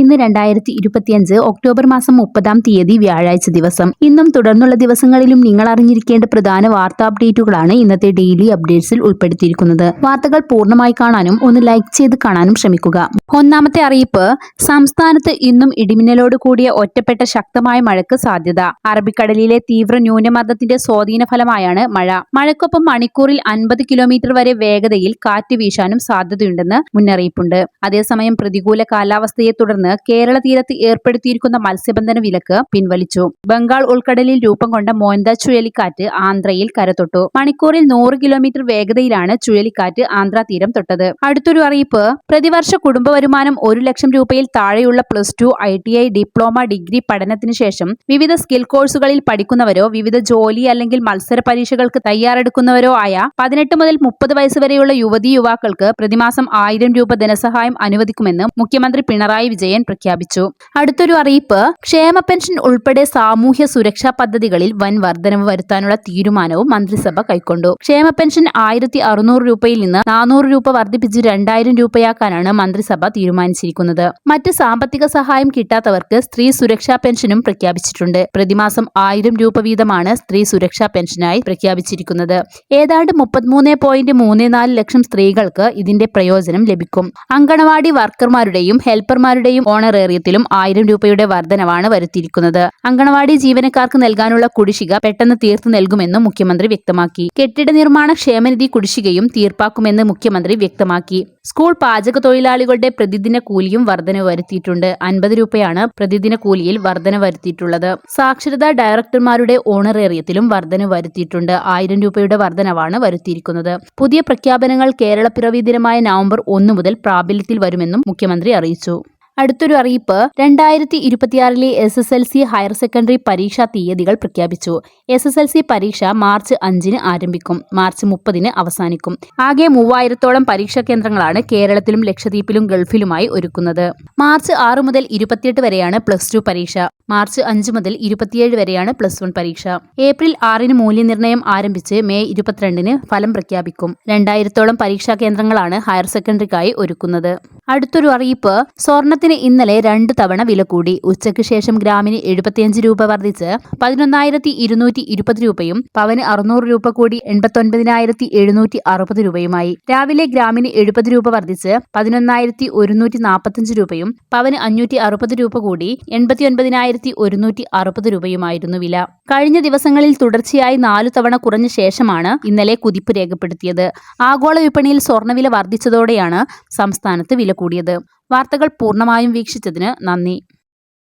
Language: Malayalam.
ഇന്ന് രണ്ടായിരത്തി ഇരുപത്തിയഞ്ച് ഒക്ടോബർ മാസം മുപ്പതാം തീയതി വ്യാഴാഴ്ച ദിവസം. ഇന്നും തുടർന്നുള്ള ദിവസങ്ങളിലും നിങ്ങൾ അറിഞ്ഞിരിക്കേണ്ട പ്രധാന വാർത്താ അപ്ഡേറ്റുകളാണ് ഇന്നത്തെ ഡെയിലി അപ്ഡേറ്റ്സിൽ ഉൾപ്പെടുത്തിയിരിക്കുന്നത്. വാർത്തകൾ പൂർണമായി കാണാനും ഒന്ന് ലൈക്ക് ചെയ്ത് കാണാനും ശ്രമിക്കുക. ഒന്നാമത്തെ അറിയിപ്പ് സംസ്ഥാനത്ത് ഇന്നും ഇടിമിന്നലോട് കൂടിയ ഒറ്റപ്പെട്ട ശക്തമായ മഴയ്ക്ക് സാധ്യത. അറബിക്കടലിലെ തീവ്ര ന്യൂനമർദ്ദത്തിന്റെ സ്വാധീന ഫലമായാണ് മഴ. മഴക്കൊപ്പം മണിക്കൂറിൽ അൻപത് കിലോമീറ്റർ വരെ വേഗതയിൽ കാറ്റ് വീശാനും സാധ്യതയുണ്ടെന്ന് മുന്നറിയിപ്പുണ്ട്. അതേസമയം പ്രതികൂല കാലാവസ്ഥയെ തുടർന്ന് കേരള തീരത്ത് ഏർപ്പെടുത്തിയിരിക്കുന്ന മത്സ്യബന്ധന വിലക്ക് പിൻവലിച്ചു. ബംഗാൾ ഉൾക്കടലിൽ രൂപം കൊണ്ട മോന്ത ചുഴലിക്കാറ്റ് ആന്ധ്രയിൽ കരതൊട്ടു മണിക്കൂറിൽ നൂറ് കിലോമീറ്റർ വേഗതയിലാണ് ചുഴലിക്കാറ്റ് ആന്ധ്ര തീരം തൊട്ടത്. അടുത്തൊരു അറിയിപ്പ് പ്രതിവർഷ കുടുംബ വരുമാനം ഒരു ലക്ഷം രൂപയിൽ താഴെയുള്ള plus two I T I diploma degree പഠനത്തിന് ശേഷം വിവിധ സ്കിൽ കോഴ്സുകളിൽ പഠിക്കുന്നവരോ വിവിധ ജോലി അല്ലെങ്കിൽ മത്സര പരീക്ഷകൾക്ക് തയ്യാറെടുക്കുന്നവരോ ആയ പതിനെട്ട് മുതൽ മുപ്പത് വയസ്സ് വരെയുള്ള യുവതി യുവാക്കൾക്ക് പ്രതിമാസം ആയിരം രൂപ ധനസഹായം അനുവദിക്കുമെന്ന് മുഖ്യമന്ത്രി പിണറായി വിജയൻ പ്രഖ്യാപിച്ചു. അടുത്തൊരു അറിയിപ്പ് ക്ഷേമ പെൻഷൻ ഉൾപ്പെടെ സാമൂഹ്യ സുരക്ഷാ പദ്ധതികളിൽ വൻ വർധനവ് വരുത്താനുള്ള തീരുമാനവും മന്ത്രിസഭ കൈക്കൊണ്ടു. ക്ഷേമ പെൻഷൻ ആയിരത്തി അറുന്നൂറ് രൂപയിൽ നിന്ന് നാനൂറ് രൂപ വർദ്ധിപ്പിച്ച് രണ്ടായിരം രൂപയാക്കാനാണ് മന്ത്രിസഭ തീരുമാനിച്ചിരിക്കുന്നത്. മറ്റ് സാമ്പത്തിക സഹായം കിട്ടാത്തവർക്ക് സ്ത്രീ സുരക്ഷാ പെൻഷനും പ്രഖ്യാപിച്ചിട്ടുണ്ട്. പ്രതിമാസം ആയിരം രൂപ വീതമാണ് സ്ത്രീ സുരക്ഷാ പെൻഷനായി പ്രഖ്യാപിച്ചിരിക്കുന്നത്. ഏതാണ്ട് മുപ്പത്തിമൂന്ന് പോയിന്റ് മൂന്ന് നാല് ലക്ഷം സ്ത്രീകൾക്ക് ഇതിന്റെ പ്രയോജനം ലഭിക്കും. അങ്കണവാടി വർക്കർമാരുടെയും ഹെൽപ്പർമാരുടെയും ഓണറേറിയത്തിലും ആയിരം രൂപയുടെ വർധനവാണ് വരുത്തിയിരിക്കുന്നത്. അങ്കണവാടി ജീവനക്കാർക്ക് നൽകാനുള്ള കുടിശ്ശിക പെട്ടെന്ന് തീർത്തു നൽകുമെന്നും മുഖ്യമന്ത്രി വ്യക്തമാക്കി. കെട്ടിട നിർമ്മാണ ക്ഷേമനിധി കുടിശ്ശികയും തീർപ്പാക്കുമെന്ന് മുഖ്യമന്ത്രി വ്യക്തമാക്കി. സ്കൂൾ പാചക തൊഴിലാളികളുടെ പ്രതിദിന കൂലിയും വർധന വരുത്തിയിട്ടുണ്ട്. അൻപത് രൂപയാണ് പ്രതിദിന കൂലിയിൽ വർധന വരുത്തിയിട്ടുള്ളത്. സാക്ഷരതാ ഡയറക്ടർമാരുടെ ഓണറേറിയത്തിലും വർധന വരുത്തിയിട്ടുണ്ട്. ആയിരം രൂപയുടെ വർധനവാണ് വരുത്തിയിരിക്കുന്നത്. പുതിയ പ്രഖ്യാപനങ്ങൾ കേരള പിറവി ദിനമായ നവംബർ ഒന്ന് മുതൽ പ്രാബല്യത്തിൽ വരുമെന്നും മുഖ്യമന്ത്രി അറിയിച്ചു. അടുത്തൊരു അറിയിപ്പ് രണ്ടായിരത്തി ഇരുപത്തിയാറിലെ S S L C higher secondary പരീക്ഷാ തീയതികൾ പ്രഖ്യാപിച്ചു. എസ് എസ് എൽ സി പരീക്ഷ മാർച്ച് അഞ്ചിന് ആരംഭിക്കും. മാർച്ച് മുപ്പതിന് അവസാനിക്കും. ആകെ മൂവായിരത്തോളം പരീക്ഷാ കേന്ദ്രങ്ങളാണ് കേരളത്തിലും ലക്ഷദ്വീപിലും ഗൾഫിലുമായി ഒരുക്കുന്നത്. മാർച്ച് ആറ് മുതൽ ഇരുപത്തിയെട്ട് വരെയാണ് പ്ലസ് ടു പരീക്ഷ. മാർച്ച് അഞ്ച് മുതൽ ഇരുപത്തിയേഴ് വരെയാണ് പ്ലസ് വൺ പരീക്ഷ. ഏപ്രിൽ ആറിന് മൂല്യനിർണയം ആരംഭിച്ച് മെയ് ഇരുപത്തിരണ്ടിന് ഫലം പ്രഖ്യാപിക്കും. രണ്ടായിരത്തോളം പരീക്ഷാ കേന്ദ്രങ്ങളാണ് ഹയർ സെക്കൻഡറിക്കായി ഒരുക്കുന്നത്. അടുത്തൊരു അറിയിപ്പ്. സ്വർണത്തിന് ഇന്നലെ രണ്ട് തവണ വില കൂടി. ഉച്ചയ്ക്ക് ശേഷം ഗ്രാമിന് എഴുപത്തിയഞ്ച് രൂപ വർദ്ധിച്ച് പതിനൊന്നായിരത്തി ഇരുന്നൂറ്റി ഇരുപത് രൂപയും പവന് അറുന്നൂറ് രൂപ കൂടി എൺപത്തൊൻപതിനായിരത്തി എഴുന്നൂറ്റി അറുപത് രൂപയുമായി. രാവിലെ ഗ്രാമിന് എഴുപത് രൂപ വർദ്ധിച്ച് പതിനൊന്നായിരത്തി ഒരുന്നൂറ്റി നാൽപ്പത്തഞ്ച് രൂപയും പവന് അഞ്ഞൂറ്റി അറുപത് രൂപ കൂടി എൺപത്തി ഒൻപതിനായിരത്തി ഒരുന്നൂറ്റി അറുപത് രൂപയുമായിരുന്നു വില. കഴിഞ്ഞ ദിവസങ്ങളിൽ തുടർച്ചയായി നാലു തവണ കുറഞ്ഞ ശേഷമാണ് ഇന്നലെ കുതിപ്പ് രേഖപ്പെടുത്തിയത്. ആഗോള വിപണിയിൽ സ്വർണവില വർദ്ധിച്ചതോടെയാണ് സംസ്ഥാനത്ത് വില കൂടിയത്. വാർത്തകൾ പൂർണമായും വീക്ഷിച്ചതിന് നന്ദി.